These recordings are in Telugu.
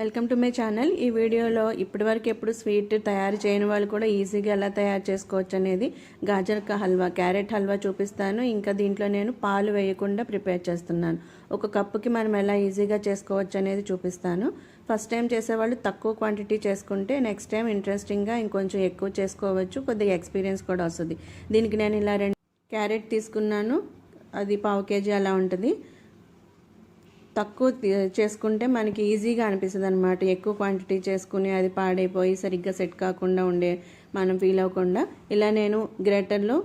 Welcome to my channel. ఈ వీడియోలో ఇప్పటివరకు ఎప్పుడు స్వీట్ తయారు చేయని వాళ్ళు కూడా ఈజీగా ఎలా తయారు చేసుకోవచ్చు అనేది గాజర్క హల్వా క్యారెట్ హల్వా చూపిస్తాను. ఇంకా దీంట్లో నేను పాలు వేయకుండా ప్రిపేర్ చేస్తున్నాను. ఒక కప్పుకి మనం ఎలా ఈజీగా చేసుకోవచ్చు అనేది చూపిస్తాను. ఫస్ట్ టైం చేసేవాళ్ళు తక్కువ క్వాంటిటీ చేసుకుంటే నెక్స్ట్ టైం ఇంట్రెస్టింగ్గా ఇంకొంచెం ఎక్కువ చేసుకోవచ్చు. కొద్దిగా ఎక్స్పీరియన్స్ కూడా వస్తుంది. దీనికి నేను ఇలా రెండు క్యారెట్ తీసుకున్నాను. అది పావు కేజీ అలా ఉంటుంది. తక్కువ చేసుకుంటే మనకి ఈజీగా అనిపిస్తుంది అనమాట ఎక్కువ క్వాంటిటీ చేసుకుని అది పాడైపోయి సరిగ్గా సెట్ కాకుండా ఉండే మనం ఫీల్ అవ్వకుండా. ఇలా నేను గ్రేటర్లో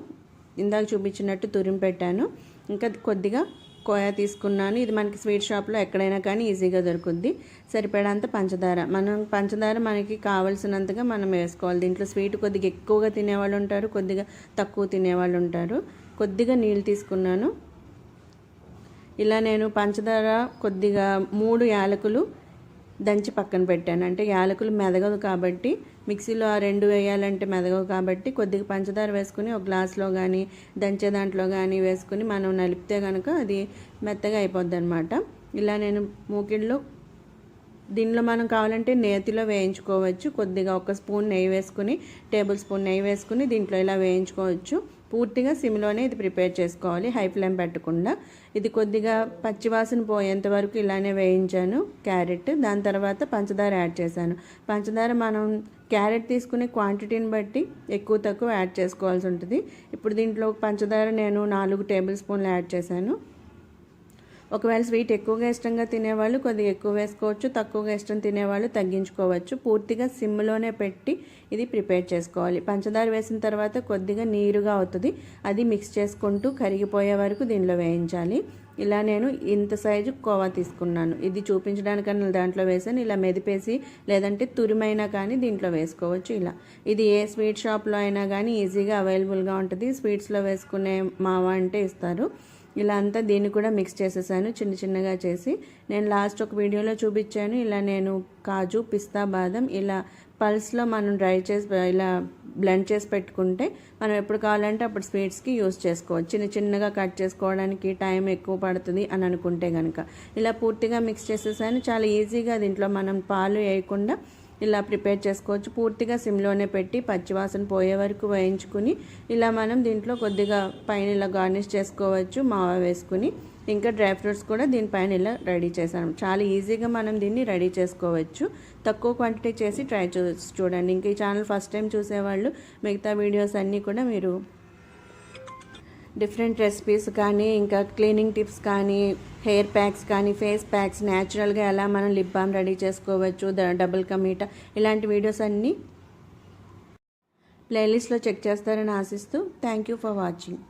ఇందాక చూపించినట్టు తురిమి పెట్టాను. ఇంకా కొద్దిగా కోయా తీసుకున్నాను. ఇది మనకి స్వీట్ షాప్లో ఎక్కడైనా కానీ ఈజీగా దొరుకుద్ది. సరిపడంత పంచదార. మనం పంచదార మనకి కావలసినంతగా మనం వేసుకోవాలి. దీంట్లో స్వీట్ కొద్దిగా ఎక్కువగా తినేవాళ్ళు ఉంటారు కొద్దిగా తక్కువ తినేవాళ్ళు ఉంటారు. కొద్దిగా నీళ్ళు తీసుకున్నాను. ఇలా నేను పంచదార కొద్దిగా మూడు యాలకులు దంచి పక్కన పెట్టాను. అంటే యాలకులు మెదగదు కాబట్టి మిక్సీలో ఆ రెండు వేయాలంటే మెదగవు కాబట్టి కొద్దిగా పంచదార వేసుకుని ఒక గ్లాస్లో కానీ దంచే దాంట్లో కానీ వేసుకుని మనం నలిపితే కనుక అది మెత్తగా అయిపోద్ది అనమాట ఇలా నేను మూకిడిలో దీనిలో మనం కావాలంటే నేతిలో వేయించుకోవచ్చు. కొద్దిగా ఒక స్పూన్ నెయ్యి వేసుకుని టేబుల్ స్పూన్ నెయ్యి వేసుకుని దీంట్లో ఇలా వేయించుకోవచ్చు. పూర్తిగా సిమ్లోనే ఇది ప్రిపేర్ చేసుకోవాలి. హై ఫ్లేమ్ పెట్టకుండా. ఇది కొద్దిగా పచ్చివాసన పోయేంత వరకు ఇలానే వేయించాను క్యారెట్. దాని తర్వాత పంచదార యాడ్ చేశాను. పంచదార మనం క్యారెట్ తీసుకునే క్వాంటిటీని బట్టి ఎక్కువ తక్కువ యాడ్ చేసుకోవాల్సి ఉంటుంది. ఇప్పుడు దీంట్లో పంచదార నేను నాలుగు టేబుల్ స్పూన్లు యాడ్ చేశాను. ఒకవేళ స్వీట్ ఎక్కువగా ఇష్టంగా తినేవాళ్ళు కొద్దిగా ఎక్కువ వేసుకోవచ్చు తక్కువగా ఇష్టం తినేవాళ్ళు తగ్గించుకోవచ్చు. పూర్తిగా సిమ్లోనే పెట్టి ఇది ప్రిపేర్ చేసుకోవాలి. పంచదార వేసిన తర్వాత కొద్దిగా నీరుగా అవుతుంది. అది మిక్స్ చేసుకుంటూ కరిగిపోయే వరకు దీనిలో వేయించాలి. ఇలా నేను ఇంత సైజు కోవా తీసుకున్నాను. ఇది చూపించడానికన్నా దాంట్లో వేసాను. ఇలా మెదిపేసి లేదంటే తురిమైనా కానీ దీంట్లో వేసుకోవచ్చు ఇలా. ఇది ఏ స్వీట్ షాప్లో అయినా కానీ ఈజీగా అవైలబుల్గా ఉంటుంది. స్వీట్స్లో వేసుకునే మావా అంటే ఇస్తారు. ఇలా అంతా దీన్ని కూడా మిక్స్ చేసేసాను చిన్న చిన్నగా చేసి. నేను లాస్ట్ ఒక వీడియోలో చూపించాను ఇలా నేను కాజు పిస్తా బాదం ఇలా పల్స్లో మనం డ్రై చేసి ఇలా బ్లెండ్ చేసి పెట్టుకుంటే మనం ఎప్పుడు కావాలంటే అప్పుడు స్వీట్స్కి యూస్ చేసుకోవచ్చు. చిన్న చిన్నగా కట్ చేసుకోవడానికి టైం ఎక్కువ పడుతుంది అని అనుకుంటే కనుక ఇలా పూర్తిగా మిక్స్ చేసేసాను. చాలా ఈజీగా దీంట్లో మనం పాలు వేయకుండా ఇలా ప్రిపేర్ చేసుకోవచ్చు. పూర్తిగా సిమ్లోనే పెట్టి పచ్చివాసన పోయే వరకు వేయించుకుని ఇలా మనం దీంట్లో కొద్దిగా పైన ఇలా గార్నిష్ చేసుకోవచ్చు మావా వేసుకుని. ఇంకా డ్రై ఫ్రూట్స్ కూడా దీనిపైన ఇలా రెడీ చేశాను. చాలా ఈజీగా మనం దీన్ని రెడీ చేసుకోవచ్చు. తక్కువ క్వాంటిటీ చేసి ట్రై చూ చూడండి. ఇంకా ఈ ఛానల్ ఫస్ట్ టైం చూసేవాళ్ళు మిగతా వీడియోస్ అన్నీ కూడా మీరు డిఫరెంట్ రెసిపీస్ కానీ ఇంకా క్లీనింగ్ టిప్స్ కానీ హెయిర్ ప్యాక్స్ కానీ ఫేస్ ప్యాక్స్ న్యాచురల్గా ఎలా మనం లిప్ బామ్ రెడీ చేసుకోవచ్చు డబుల్ కమీట ఇలాంటి వీడియోస్ అన్నీ ప్లేలిస్ట్లో చెక్ చేస్తారని ఆశిస్తూ థ్యాంక్ యూ ఫర్ వాచింగ్.